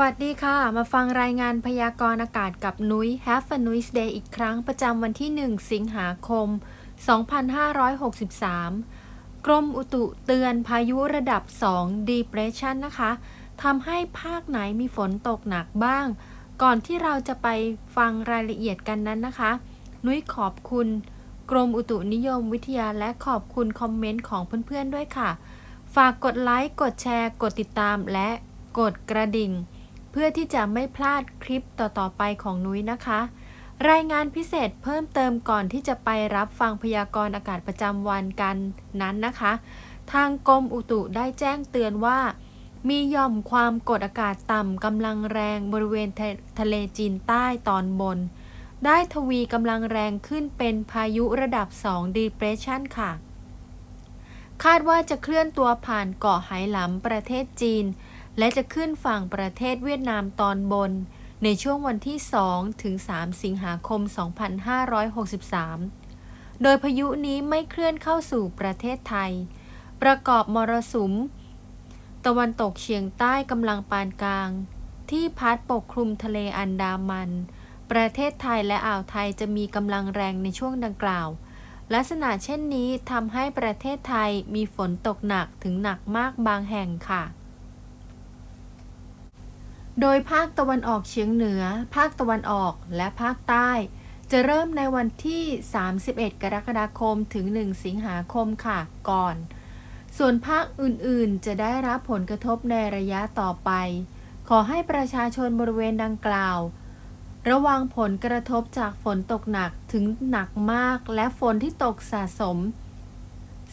วัสดีค่ะ มาฟังรายงานพยากรณ์อากาศกับนุ้ย Have a Nuis Day อีกครั้งประจำวันที่ 1 สิงหาคม 2563 กรมอุตุเตือนพายุระดับ 2 Depression นะคะทำให้ภาคไหนมีฝนตกหนักบ้าง ก่อนที่เราจะไปฟังรายละเอียดกันนั้นนะคะ นุ้ยขอบคุณ กรมอุตุนิยมวิทยาและขอบคุณคอมเมนต์ของเพื่อนๆด้วยค่ะ ฝากกดไลค์ กดแชร์ กดติดตามและกดกระดิ่ง เพื่อที่จะไม่พลาดคลิปต่อๆไปของนุ้ยนะคะ รายงานพิเศษเพิ่มเติมก่อนที่จะไปรับฟังพยากรณ์อากาศประจำวันกันนั้นนะคะ ทางกรมอุตุได้แจ้งเตือนว่า มีย่อมความกดอากาศต่ำกำลังแรงบริเวณทะเลจีนใต้ตอนบน ได้ทวีกำลังแรงขึ้นเป็นพายุระดับ 2 depression ค่ะ คาดว่าจะเคลื่อนตัวผ่านเกาะไหหลำประเทศจีน และจะขึ้นฝั่งประเทศเวียดนามตอนบน ในช่วงวันที่ 2 ถึง 3 สิงหาคม 2563 โดยพายุนี้ไม่เคลื่อนเข้าสู่ประเทศไทย ประกอบมรสุม ตะวันตกเฉียงใต้กำลังปานกลาง ที่พัดปกคลุมทะเลอันดามัน ประเทศไทยและอ่าวไทยจะมีกำลังแรงในช่วงดังกล่าวลักษณะเช่นนี้ทำให้ประเทศไทยมีฝนตกหนักถึงหนักมากบางแห่งค่ะ โดยภาคตะวันออกเฉียงเหนือ ภาคตะวันออกและภาคใต้ จะเริ่มในวันที่ 31 กรกฎาคมถึง 1 สิงหาคมค่ะ ก่อน ส่วนภาคอื่นๆ จะได้รับผลกระทบในระยะต่อไป ขอให้ประชาชนบริเวณดังกล่าว ระวังผลกระทบจากฝนตกหนักถึงหนักมากและฝนที่ตกสะสม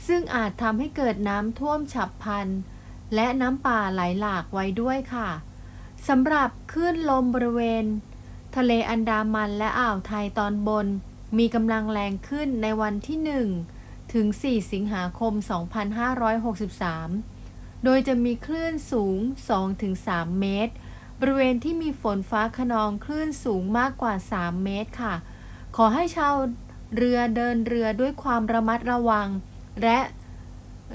ซึ่งอาจทำให้เกิดน้ำท่วมฉับพลัน และน้ำป่าไหลหลากไว้ด้วยค่ะ สำหรับคลื่นลมบริเวณ ทะเลอันดามันและอ่าวไทยตอนบน มีกำลังแรงขึ้นในวันที่ 1 ถึง 4 สิงหาคม 2563 โดยจะมีคลื่นสูง 2-3 เมตร บริเวณที่มีฝนฟ้าขนองคลื่นสูงมากกว่า 3 เมตรค่ะ ขอให้ชาวเรือเดินเรือด้วยความระมัดระวัง และ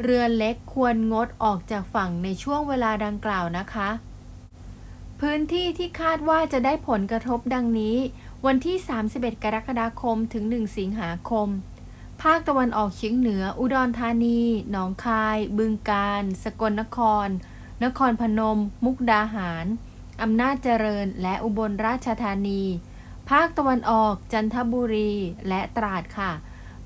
เรือเล็กควรงดออกจากฝั่งในช่วงเวลาดังกล่าวนะคะ พื้นที่ที่คาดว่าจะได้ผลกระทบดังนี้ วันที่ 31 กรกฎาคมถึง 1 สิงหาคม ภาคตะวันออกเฉียงเหนือ อุดรธานี หนองคาย บึงกาฬ สกลนคร นครพนม มุกดาหาร อำนาจเจริญ และอุบลราชธานี ภาคตะวันออก จันทบุรี และตราดค่ะ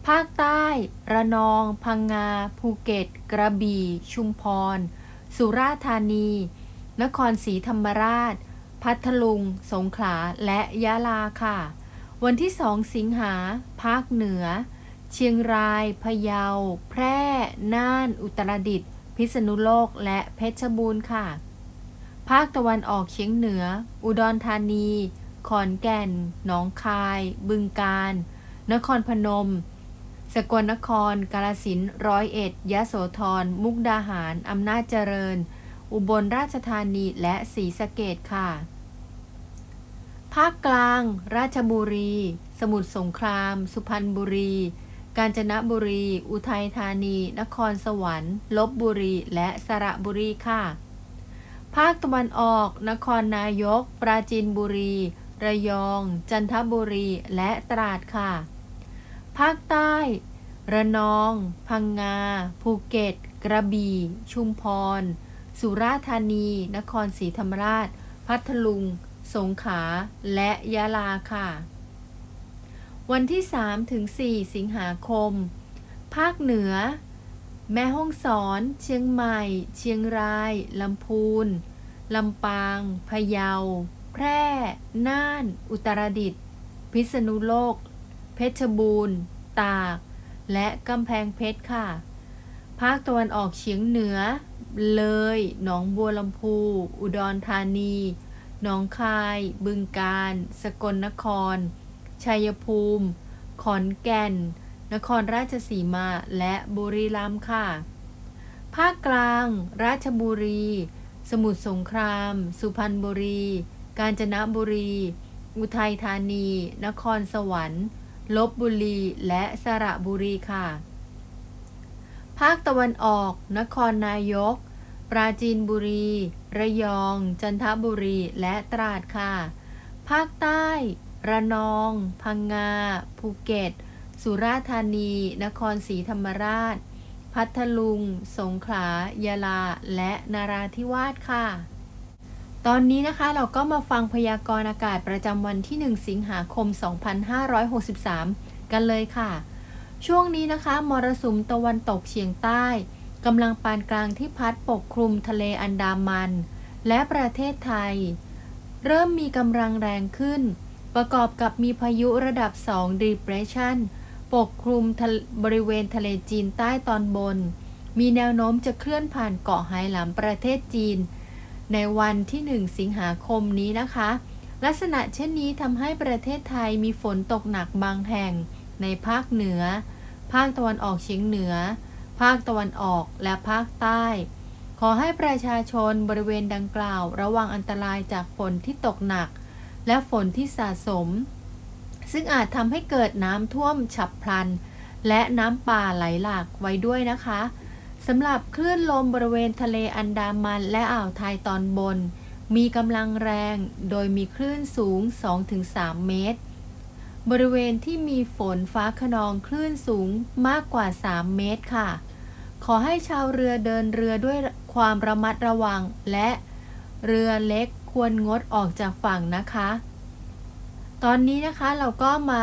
ภาคใต้ ระนอง พังงา ภูเก็ต กระบี่ ชุมพร สุราษฎร์ธานี นครศรีธรรมราช พัทลุง สงขลา และยะลาค่ะ วันที่2สิงหา ภาคเหนือ เชียงราย พะเยา แพร่ น่าน อุตรดิตถ์ พิษณุโลก และเพชรบูรณ์ค่ะ ภาคตะวันออกเฉียงเหนือ อุดรธานี ขอนแก่น หนองคาย บึงกาฬ นครพนมสกลนคร กาฬสินธุ์ร้อยเอ็ด ยะโสธร มุกดาหาร อำนาจเจริญ อุบลราชธานีและศรีสะเกดค่ะ ภาคกลาง ราชบุรี สมุทรสงคราม สุพรรณบุรี กาญจนบุรี อุทัยธานี นครสวรรค์ลบบุรี และสระบุรีค่ะ ภาคตะวันออก นครนายก ปราจีนบุรี ระยอง จันทบุรี และตราดค่ะ ภาคใต้ ระนอง พังงา ภูเก็ต กระบี่ ชุมพร สุราษฎร์ธานี นครศรีธรรมราช พัทลุง สงขลา และยะลาค่ะ วันที่ 3 ถึง 4 สิงหาคม ภาคเหนือ แม่ฮ่องสอน เชียงใหม่ เชียงราย ลำพูน ลำปาง พะเยา แพร่ น่าน อุตรดิตถ์ พิษณุโลก เพชรบูรณ์ ตาก และกำแพงเพชรค่ะ ภาคตะวันออกเฉียงเหนือ เลย หนองบัวลำพู อุดรธานี หนองคาย บึงกาฬ สกลนคร ชัยภูมิ ขอนแก่น นครราชสีมา และบุรีรัมย์ค่ะ ภาคกลาง ราชบุรี สมุทรสงคราม สุพรรณบุรี กาญจนบุรี อุทัยธานี นครสวรรค์ ลบบุรี และสระบุรีค่ะ ภาคตะวันออก นครนายก ปราจีนบุรี ระยอง จันทบุรี และตราดค่ะ ภาคใต้ ระนอง พังงา ภูเก็ต สุราษฎร์ธานี นครศรีธรรมราช พัทลุง สงขลา ยะลา และนาราธิวาสค่ะ ตอนนี้นะคะเราก็มาฟังพยากรณ์อากาศประจำวันที่ 1 สิงหาคม 2563 กันเลยค่ะ ช่วงนี้นะคะมรสุมตะวันตกเฉียงใต้กำลังปานกลางที่พัดปกคลุมทะเลอันดามัน และประเทศไทย เริ่มมีกำลังแรงขึ้น ประกอบกับมีพายุระดับ 2 depression ปกคลุมบริเวณทะเลจีนใต้ตอนบน มีแนวโน้มจะเคลื่อนผ่านเกาะไหหลำประเทศจีน ในวันที่ 1 สิงหาคมนี้นะคะ ลักษณะเช่นนี้ทำให้ประเทศไทยมีฝนตกหนักบางแห่ง ในภาคเหนือ ภาคตะวันออกเฉียงเหนือ ภาคตะวันออกและภาคใต้ ขอให้ประชาชนบริเวณดังกล่าว ระวังอันตรายจากฝนที่ตกหนัก และฝนที่สะสม ซึ่งอาจทำให้เกิดน้ำท่วมฉับพลัน และน้ำป่าไหลหลากไว้ด้วยนะคะสำหรับคลื่นลมบริเวณทะเลอันดามันและอ่าวไทยตอนบน มีกำลังแรง โดยมีคลื่นสูง 2-3 เมตร บริเวณที่มีฝนฟ้าขนองคลื่นสูงมากกว่า 3 เมตรค่ะ ขอให้ชาวเรือเดินเรือด้วยความระมัดระวัง และเรือเล็กควรงดออกจากฝั่งนะคะ ตอนนี้นะคะเราก็มา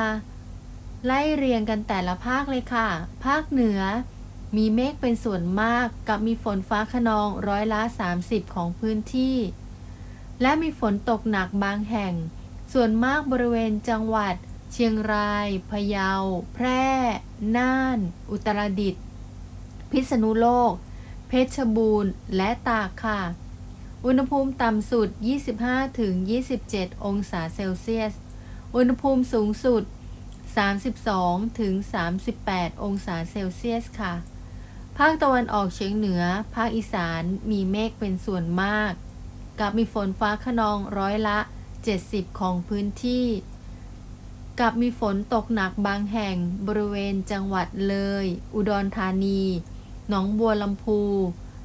ไล่เรียงกันแต่ละภาคเลยค่ะ ภาคเหนือมีเมฆเป็นส่วนมากกับมีฝนฟ้าขนองร้อยละ 30 ของพื้นที่ และมีฝนตกหนักบางแห่ง ส่วนมากบริเวณจังหวัด เชียงรายพะเยา แพร่ น่าน อุตรดิตถ์พิษณุโลก เพชรบูรณ์ และตากค่ะ อุณหภูมิต่ำสุด 25-27 องศาเซลเซียส อุณหภูมิสูงสุด 32-38 องศาเซลเซียสค่ะ ภาคตะวันออกเฉียงเหนือ ภาคอีสานมีเมฆเป็นส่วนมาก กับมีฝนฟ้าขนองร้อยละ 70 ของพื้นที่ กับมีฝนตกหนักบางแห่งบริเวณจังหวัดเลย อุดรธานี หนองบัวลำพู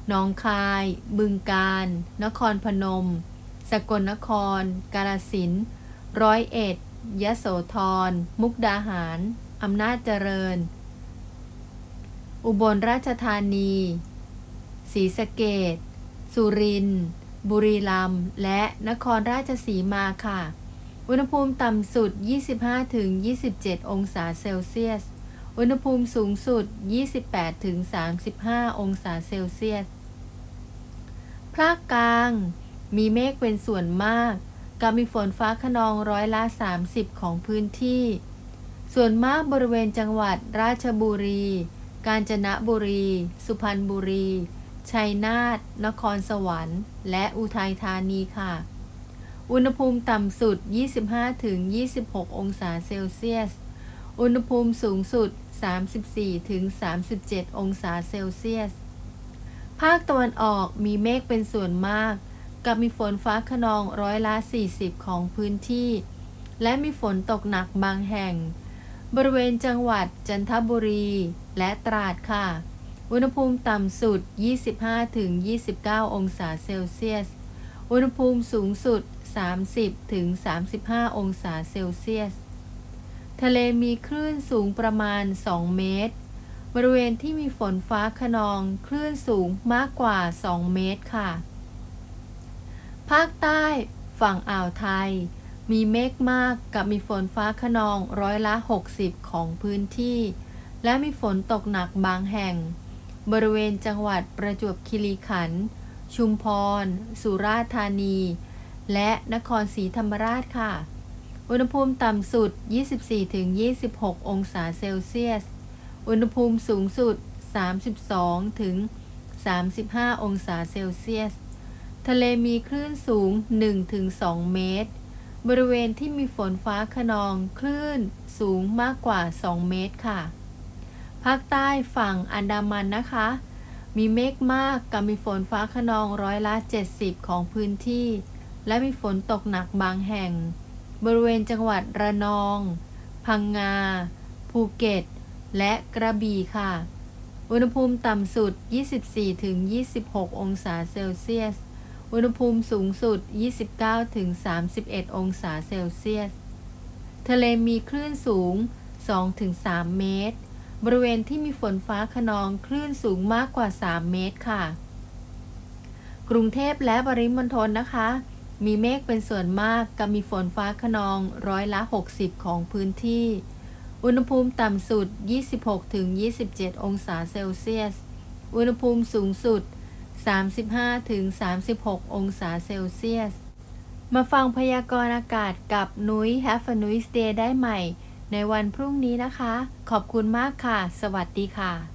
หนองคาย บึงกาฬ นครพนม สกลนคร กาฬสินธุ์ ร้อยเอ็ด ยโสธร มุกดาหาร อำนาจเจริญ อุบลราชธานี ศรีสะเกดสุรินทร์ บุรีรัมย์ และนครราชสีมาค่ะ อุณหภูมิต่ำสุด 25-27 องศาเซลเซียส อุณหภูมิสูงสุด 28-35 องศาเซลเซียส ภาคกลาง มีเมฆเป็นส่วนมากกับมีฝนฟ้าขนองร้อยละ 30 ของพื้นที่ ส่วนมากบริเวณจังหวัดราชบุรี กาญจนบุรี สุพรรณบุรี ชัยนาท นครสวรรค์ และอุทัยธานีค่ะ อุณหภูมิต่ำสุด 25-26 องศาเซลเซียส อุณหภูมิสูงสุด 34-37 องศาเซลเซียส ภาคตะวันออกมีเมฆเป็นส่วนมาก กับมีฝนฟ้าขนองร้อยละ 40 ของพื้นที่ และมีฝนตกหนักบางแห่ง บริเวณจังหวัดจันทบุรีและตราดค่ะ อุณหภูมิต่ำสุด 25-29 องศาเซลเซียส อุณหภูมิสูงสุด 30-35 องศาเซลเซียส ทะเลมีคลื่นสูงประมาณ 2 เมตร บริเวณที่มีฝนฟ้าขนองคลื่นสูงมากกว่า 2 เมตรค่ะ ภาคใต้ฝั่งอ่าวไทย มีเมฆมากกับมีฝนฟ้าขนองร้อยละ 60 ของพื้นที่ และมีฝนตกหนักบางแห่ง บริเวณจังหวัดประจวบคีรีขันธ์ชุมพร สุราษฎร์ธานี และนครศรีธรรมราชค่ะ อุณหภูมิต่ำสุด 24-26 องศาเซลเซียส อุณหภูมิสูงสุด 32-35 องศาเซลเซียส ทะเลมีคลื่นสูง 1-2 เมตร บริเวณที่มีฝนฟ้าขนองคลื่นสูงมากกว่า 2 เมตรค่ะ ภาคใต้ฝั่งอันดามันนะคะ มีเมฆมากกับมีฝนฟ้าขนองร้อยละ 70 ของพื้นที่ และมีฝนตกหนักบางแห่ง บริเวณจังหวัดระนอง พังงา ภูเก็ต และกระบี่ค่ะ อุณหภูมิต่ำสุด 24ถึง26 องศาเซลเซียส อุณหภูมิสูงสุด 29ถึง31 องศาเซลเซียส ทะเลมีคลื่นสูง 2-3 เมตร บริเวณที่มีฝนฟ้าขนองคลื่นสูงมากกว่า 3 เมตรค่ะ กรุงเทพและปริมณฑลนะคะ มีเมฆเป็นส่วนมากกับมีฝนฟ้าขนองร้อยละ 60 ของพื้นที่ อุณหภูมิต่ำสุด 26-27 องศาเซลเซียส อุณหภูมิสูงสุด 35-36 องศาเซลเซียส มาฟังพยากรณ์อากาศกับนุ้ย Have a nice day ได้ใหม่ ในวันพรุ่งนี้นะคะ ขอบคุณมากค่ะ สวัสดีค่ะ